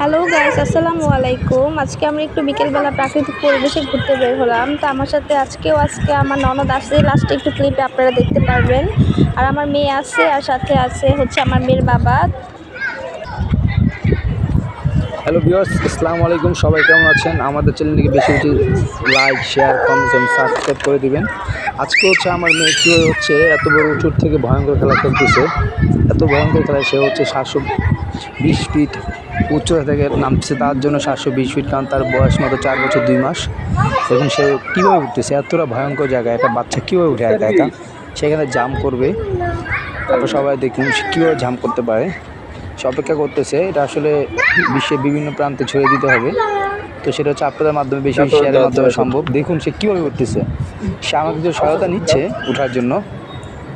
Hello guys আসসালামু আলাইকুম। আজকে আমরা একটু বিকেলবেলা প্রাকৃতিক পরিবেশে ঘুরতে বের হলাম। তো আমার সাথে আজকেও আজকে আমার ননদ আসছে। লাস্টে একটু ক্লিপে আপনারা দেখতে পারবেন। আর আমার মেয়ে আছে, আর সাথে আছে হচ্ছে আমার মেয়ের বাবা। হ্যালো বিয়ার্স আসসালামু আলাইকুম। সবাই কেমন আছেন? আমাদের চ্যানেলটিকে বেশি বেশি লাইক শেয়ার কমেন্ট এবং সাবস্ক্রাইব করে দিবেন। আজকে হচ্ছে আমার মেয়ে কী হচ্ছে, এত বড় উঁচুর থেকে ভয়ঙ্কর খেলা খেলতেছে। এত ভয়ঙ্কর খেলা সে হচ্ছে সাতশো বিশ ফিট উচ্চতা থেকে নামতেছে তার জন্য সাতশো বিশ ফিট কারণ তার বয়স মতো চার বছর দুই মাস। এবং সে কীভাবে উঠতেছে? এতটা ভয়ঙ্কর জায়গা একটা বাচ্চা কীভাবে উঠে একা? একা সেখানে জাম্প করবে। তারপর সবাই দেখুন সে কীভাবে জাম্প করতে পারে। সে অপেক্ষা করতেছে এটা আসলে বিশ্বের বিভিন্ন প্রান্তে ছড়িয়ে দিতে হবে। তো সেটা হচ্ছে আপনাদের মাধ্যমে বেশি শেয়ারের মাধ্যমে সম্ভব। দেখুন সে কীভাবে করতেছে সে আমাকে যে সহায়তা নিচ্ছে ওঠার জন্য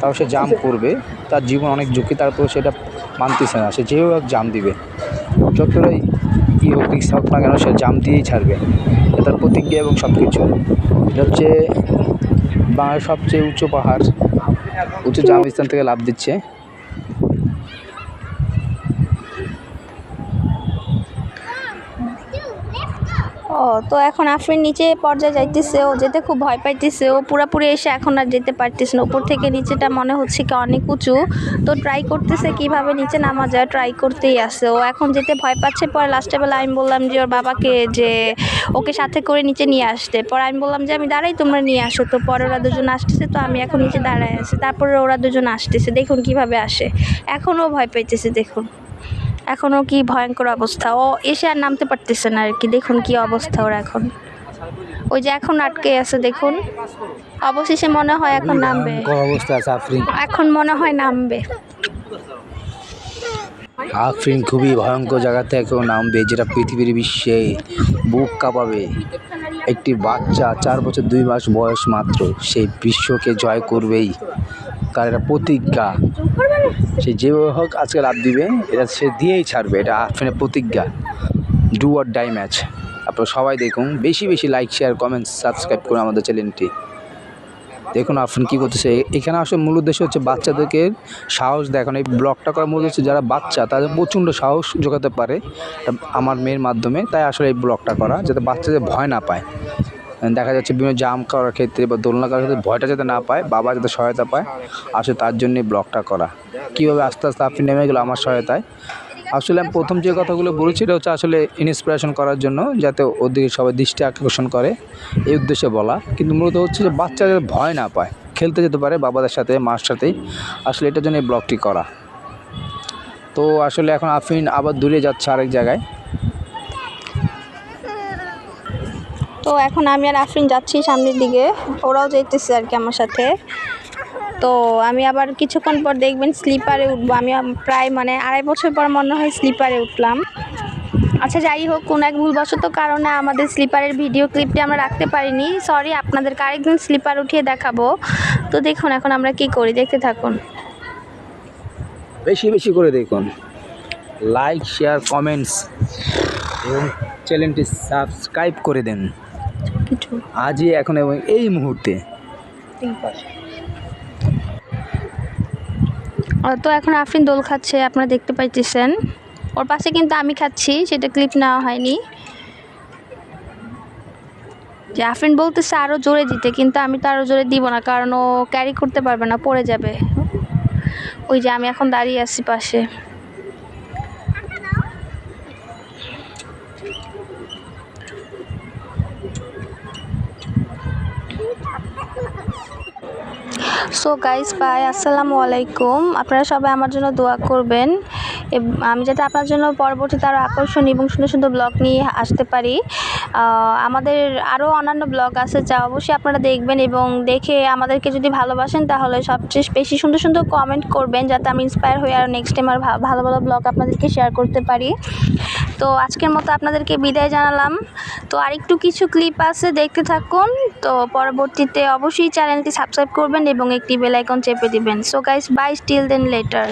তাও সে জাম করবে। তার জীবন অনেক ঝুঁকি তারপর সেটা মানতেছে না। সে যেভাবে জাম দিবে। যতটাই ই হোক রিক্স হোক না কেন, সে জাম দিয়েই ছাড়বে। তার প্রতিজ্ঞা এবং সব কিছু এটা হচ্ছে বাংলার সবচেয়ে উঁচু পাহাড়। উঁচু জাম স্থান থেকে লাভ দিচ্ছে। ও, তো এখন আফরিন নিচে পর্যায়ে যাইতেছে, ও যেতে খুব ভয় পাইতেছে, ও পুরাপুরি এসে এখন আর যেতে পারতেছে না। উপর থেকে নিচেটা মনে হচ্ছে কি অনেক উঁচু। তো ট্রাই করতেছে কীভাবে নিচে নামা যায় ট্রাই করতেই আছে। ও এখন যেতে ভয় পাচ্ছে, পরে লাস্টে বেলা আমি বললাম যে ওর বাবাকে যে ওকে সাথে করে নিচে নিয়ে আসতে। পরে আমি বললাম যে আমি দাঁড়াই, তোমরা নিয়ে আসো। তো পরে ওরা দুজন আসতেছে, তো আমি এখন নিচে দাঁড়ায় আছি। তারপরে ওরা দুজন আসতেছে, দেখুন কীভাবে আসে। এখনও ভয় পাইতেছে, দেখুন। এখনও কি ভয়ঙ্কর অবস্থা। ও এসে আর নামতে পারতেছে না আর কি। দেখুন কি অবস্থা ওর এখন। ওই যে এখন আটকে আছে দেখুন। অবশেষে মনে হয় এখন নামবে। এখন মনে হয় নামবে। আফরিন খুবই ভয়ঙ্কর জায়গা থেকে নামবে যেটা পৃথিবীর বিশ্বে বুক কাঁপাবে। একটি বাচ্চা চার বছর দুই মাস বয়স মাত্র সেই বিশ্বকে জয় করবেই। তার এটা প্রতিজ্ঞা। সে যেভাবে হোক আজকে রাত দিবে, এটা সে দিয়েই ছাড়বে, এটা আফরিনের প্রতিজ্ঞা। ডু আর ডাই ম্যাচ আপনারা সবাই দেখুন, বেশি বেশি লাইক শেয়ার কমেন্ট সাবস্ক্রাইব করুন আমাদের চ্যানেলটি। দেখুন আফরিন কী করতেছে। এখানে আসলে মূল উদ্দেশ্য হচ্ছে বাচ্চাদেরকে সাহস দেখানো। এই ব্লগটা করার মূল উদ্দেশ্য যারা বাচ্চা, তাদের প্রচণ্ড সাহস জোগাতে পারে আমার মেয়ের মাধ্যমে। তাই আসলে এই ব্লগটা করা, যাতে বাচ্চাদের ভয় না পায়। দেখা যাচ্ছে বিভিন্ন জাম করার ক্ষেত্রে বা দোলনা করার ক্ষেত্রে ভয়টা যাতে না পায়, বাবা যাতে সহায়তা পায়, আসলে তার জন্যই ব্লগটা করা। কীভাবে আস্তে আস্তে আপনি নেমে গেলো আমার সহায়তায়? আসলে আমি প্রথম যে কথাগুলো বলেছি এটা হচ্ছে আসলে ইন্সপিরেশন করার জন্য, যাতে ওদিকে সবাই দৃষ্টি আকর্ষণ করে, এই উদ্দেশ্যে বলা। কিন্তু মূলত হচ্ছে যে বাচ্চাদের ভয় না পায়, খেলতে যেতে পারে বাবাদের সাথে, মার সাথেই। আসলে এটার জন্য এই ব্লগটি করা। তো আসলে এখন আফিন আবার দূরে যাচ্ছে আরেক জায়গায়। তো এখন আমি আর আফরিন যাচ্ছি সামনের দিকে। ওরাও যাইতেছে আর কি আমার সাথে। তো আমি আবার কিছুক্ষণ পর দেখবেন স্লিপারে উঠবো। আমি প্রায় মানে আড়াই বছর পর মনে হয় স্লিপারে উঠলাম। আচ্ছা যাই হোক, কোনো এক ভুলবশত কারণে আমাদের স্লিপারের ভিডিও ক্লিপটি আমরা রাখতে পারিনি। সরি আপনাদেরকে আরেকদিন স্লিপার উঠিয়ে দেখাবো। তো দেখুন এখন আমরা কি করি, দেখতে থাকুন। বেশি বেশি করে দেখুন। লাইক শেয়ার কমেন্টস এবং চ্যানেলটি সাবস্ক্রাইব করে দেন। কিছু। আজই এখন এবং এই মুহূর্তে। তো এখন আফরিন দোল খাচ্ছে আপনারা দেখতে পাইতেছেন। ওর পাশে কিন্তু আমি খাচ্ছি সেটা ক্লিপ নেওয়া হয়নি। যে আফরিন বলতেছে আরও জোরে দিতে কিন্তু আমি তো আরও জোরে দিব না কারণ ও ক্যারি করতে পারবে না পড়ে যাবে। ওই যে আমি এখন দাঁড়িয়ে আছি পাশে। সো গাইস বাই আসসালামু আলাইকুম আপনারা সবাই আমার জন্য দোয়া করবেন। আমি যাতে আপনার জন্য পরবর্তীতে আরও আকর্ষণীয় এবং সুন্দর সুন্দর ব্লগ নিয়ে আসতে পারি। আমাদের আরও অন্যান্য ব্লগ আছে যা অবশ্যই আপনারা দেখবেন এবং দেখে আমাদেরকে যদি ভালোবাসেন, তাহলে সবচেয়ে বেশি সুন্দর সুন্দর কমেন্ট করবেন, যাতে আমি ইন্সপায়ার হয়ে আর নেক্সট টাইম আর ভালো ভালো ব্লগ আপনাদেরকে শেয়ার করতে পারি। তো আজকের মতো আপনাদেরকে বিদায় জানালাম। তো আরেকটু কিছু ক্লিপ আছে, দেখতে থাকুন। তো পরবর্তীতে অবশ্যই চ্যানেলটি সাবস্ক্রাইব করবেন এবং একটি বেলাইকন চেপে দিবেন। So guys bye still then later